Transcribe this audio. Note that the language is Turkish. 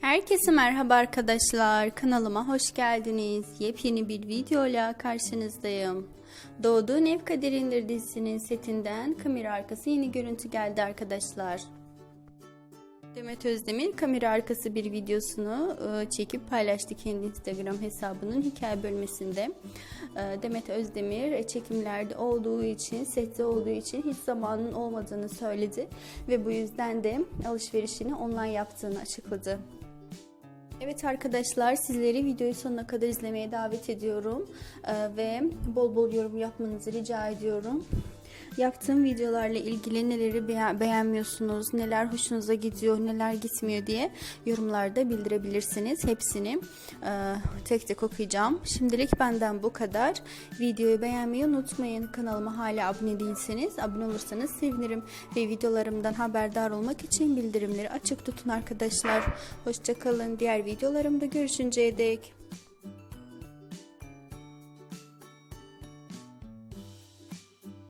Herkese merhaba arkadaşlar. Kanalıma hoş geldiniz. Yepyeni bir videoyla karşınızdayım. Doğduğun Ev Kaderindir dizisinin setinden kamera arkası yeni görüntü geldi arkadaşlar. Demet Özdemir kamera arkası bir videosunu e, çekip paylaştı kendi Instagram hesabının hikaye bölümünde. E, Demet Özdemir e, çekimlerde olduğu için, sette olduğu için hiç zamanın olmadığını söyledi ve bu yüzden de alışverişini online yaptığını açıkladı. Evet arkadaşlar sizleri videoyu sonuna kadar izlemeye davet ediyorum Ee, ve bol bol yorum yapmanızı rica ediyorum. Yaptığım videolarla ilgili neleri beğen- beğenmiyorsunuz, neler hoşunuza gidiyor, neler gitmiyor diye yorumlarda bildirebilirsiniz. Hepsini e, tek tek okuyacağım. Şimdilik benden bu kadar. Videoyu beğenmeyi unutmayın. Kanalıma hala abone değilseniz abone olursanız sevinirim. Ve videolarımdan haberdar olmak için bildirimleri açık tutun arkadaşlar. Hoşçakalın. Diğer videolarımda görüşünceye dek.